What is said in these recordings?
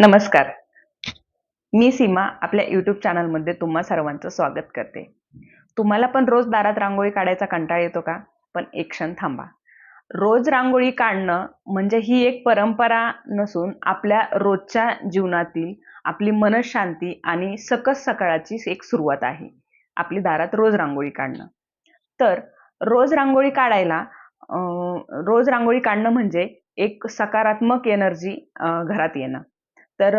नमस्कार. मी सीमा आपल्या यूट्यूब चॅनलमध्ये तुम्हा सर्वांचं स्वागत करते. तुम्हाला पण रोज दारात रांगोळी काढायचा कंटाळा येतो का? पण एक क्षण थांबा. रोज रांगोळी काढणं म्हणजे ही एक परंपरा नसून आपल्या रोजच्या जीवनातील आपली मनशांती आणि सकस सकाळाची एक सुरुवात आहे. आपली दारात रोज रांगोळी काढणं. तर रोज रांगोळी काढायला रोज रांगोळी काढणं म्हणजे एक सकारात्मक एनर्जी घरात येणं. तर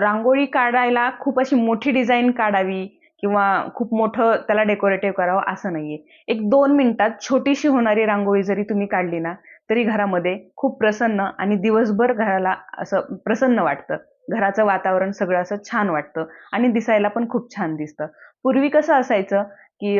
रांगोळी काढायला खूप अशी मोठी डिझाईन काढावी किंवा खूप मोठं त्याला डेकोरेटिव्ह करावं असं नाहीये. एक दोन मिनिटात छोटीशी होणारी रांगोळी जरी तुम्ही काढली ना तरी घरामध्ये खूप प्रसन्न आणि दिवसभर घराला असं प्रसन्न वाटतं. घराचं वातावरण सगळं असं छान वाटतं आणि दिसायला पण खूप छान दिसतं. पूर्वी कसं असायचं की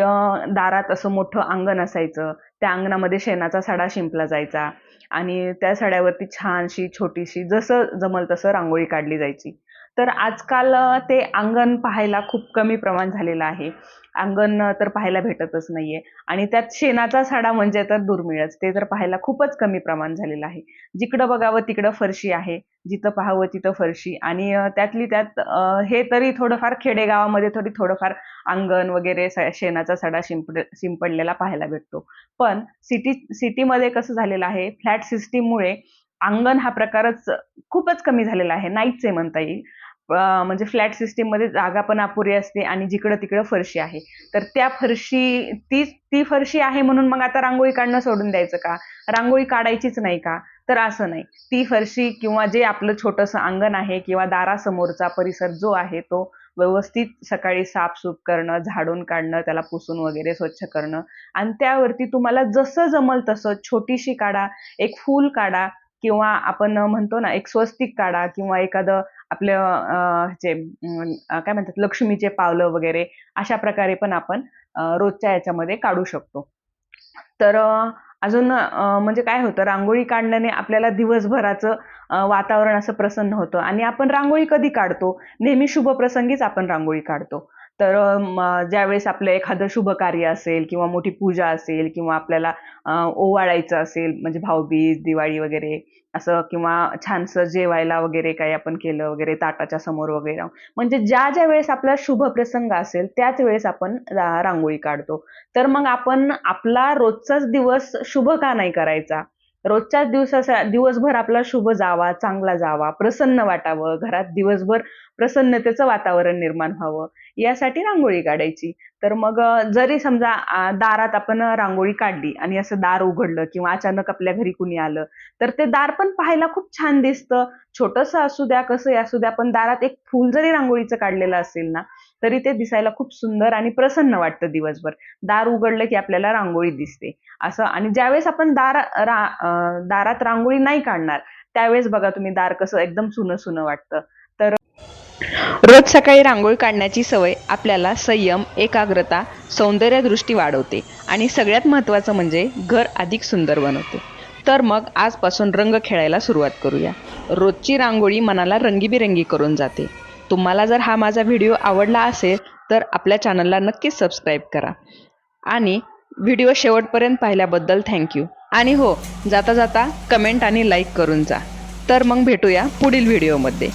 दारात असं मोठं अंगण असायचं. त्या अंगणामध्ये शेणाचा सडा शिंपला जायचा आणि त्या सड्यावरती छानशी छोटीशी जसं जमल तसं रांगोळी काढली जायची. तर आजकाल ते अंगण पाहायला खूप कमी प्रमाण झालेलं आहे. अंगण तर पाहायला भेटतच नाहीये. आणि त्यात शेणाचा सडा म्हणजे तर दुर्मिळच. ते तर पाहायला खूपच कमी प्रमाण झालेलं आहे. जिकडं बघावं तिकडं फरशी आहे. जिथं पाहावं तिथं फरशी. आणि त्यातली त्यात हे तरी थोडंफार खेडेगावामध्ये थोडी थोडंफार अंगण वगैरे शेणाचा सडा शिंपड शिंपडलेला पाहायला भेटतो. पण सिटी सिटीमध्ये कसं झालेलं आहे? फ्लॅट सिस्टीममुळे अंगण हा प्रकारच खूपच कमी झालेला आहे. नाहीच आहे म्हणता येईल. म्हणजे फ्लॅट सिस्टीममध्ये जागा पण अपुरी असते आणि जिकडं तिकडं फरशी आहे. तर त्या फरशी ती ती फरशी आहे म्हणून मग आता रांगोळी काढणं सोडून द्यायचं का? रांगोळी काढायचीच नाही का? तर असं नाही. ती फरशी किंवा जे आपलं छोटंसं अंगण आहे किंवा दारासमोरचा परिसर जो आहे तो व्यवस्थित सकाळी साफसूफ करणं झाडून काढणं त्याला पुसून वगैरे स्वच्छ करणं आणि त्यावरती तुम्हाला जसं जमल तसं छोटीशी काढा एक फूल काढा किंवा आपण म्हणतो ना एक स्वस्तिक काढा किंवा एखादं आपलं ह्याचे काय म्हणतात लक्ष्मीचे पावलं वगैरे अशा प्रकारे पण आपण रोजच्या याच्यामध्ये काढू शकतो. तर अजून म्हणजे काय होतं रांगोळी काढण्याने आपल्याला दिवसभराचं वातावरण असं प्रसन्न होतं आणि आपण रांगोळी कधी काढतो? नेहमी शुभ प्रसंगीच आपण रांगोळी काढतो. तर ज्यावेळेस आपलं एखादं शुभ कार्य असेल किंवा मोठी पूजा असेल किंवा आपल्याला ओवाळायचं असेल म्हणजे भाऊबीज दिवाळी वगैरे असं किंवा छानसं जेवायला वगैरे काही आपण केलं वगैरे ताटाच्या समोर वगैरे म्हणजे ज्या ज्या वेळेस आपला शुभ प्रसंग असेल त्याच वेळेस आपण रांगोळी काढतो. तर मग आपण आपला रोजचाच दिवस शुभ का नाही करायचा? रोजच्याच दिवसा दिवसभर आपला शुभ जावा चांगला जावा प्रसन्न वाटावं घरात दिवसभर प्रसन्नतेचं वातावरण निर्माण व्हावं यासाठी रांगोळी काढायची. तर मग जरी समजा दारात आपण रांगोळी काढली आणि असं दार उघडलं किंवा अचानक आपल्या घरी कुणी आलं तर ते दार पण पाहायला खूप छान दिसतं. छोटंसं असू द्या कसंही असू द्या पण दारात एक फूल जरी रांगोळीचं काढलेलं असेल ना तरी ते दिसायला खूप सुंदर आणि प्रसन्न वाटतं दिवसभर. दार उघडलं की आपल्याला रांगोळी दिसते. असं आणि ज्यावेळेस आपण दार रा दारात रांगोळी नाही काढणार त्यावेळेस बघा तुम्ही दार कसं एकदम सुनं सुनं वाटतं. तर रोज सकाळी रांगोळी काढण्याची सवय आपल्याला संयम एकाग्रता सौंदर्य दृष्टी वाढवते आणि सगळ्यात महत्त्वाचं म्हणजे घर अधिक सुंदर बनवते. तर मग आजपासून रंग खेळायला सुरुवात करूया. रोजची रांगोळी मनाला रंगीबिरंगी करून जाते. तुम्हाला जर हा माझा व्हिडिओ आवडला असेल तर आपल्या चॅनलला नक्कीच सबस्क्राईब करा. आणि व्हिडिओ शेवटपर्यंत पाहिल्याबद्दल थँक्यू आणि हो जाता जाता कमेंट आणि लाईक करून जा. तर मग भेटूया पुढील व्हिडिओमध्ये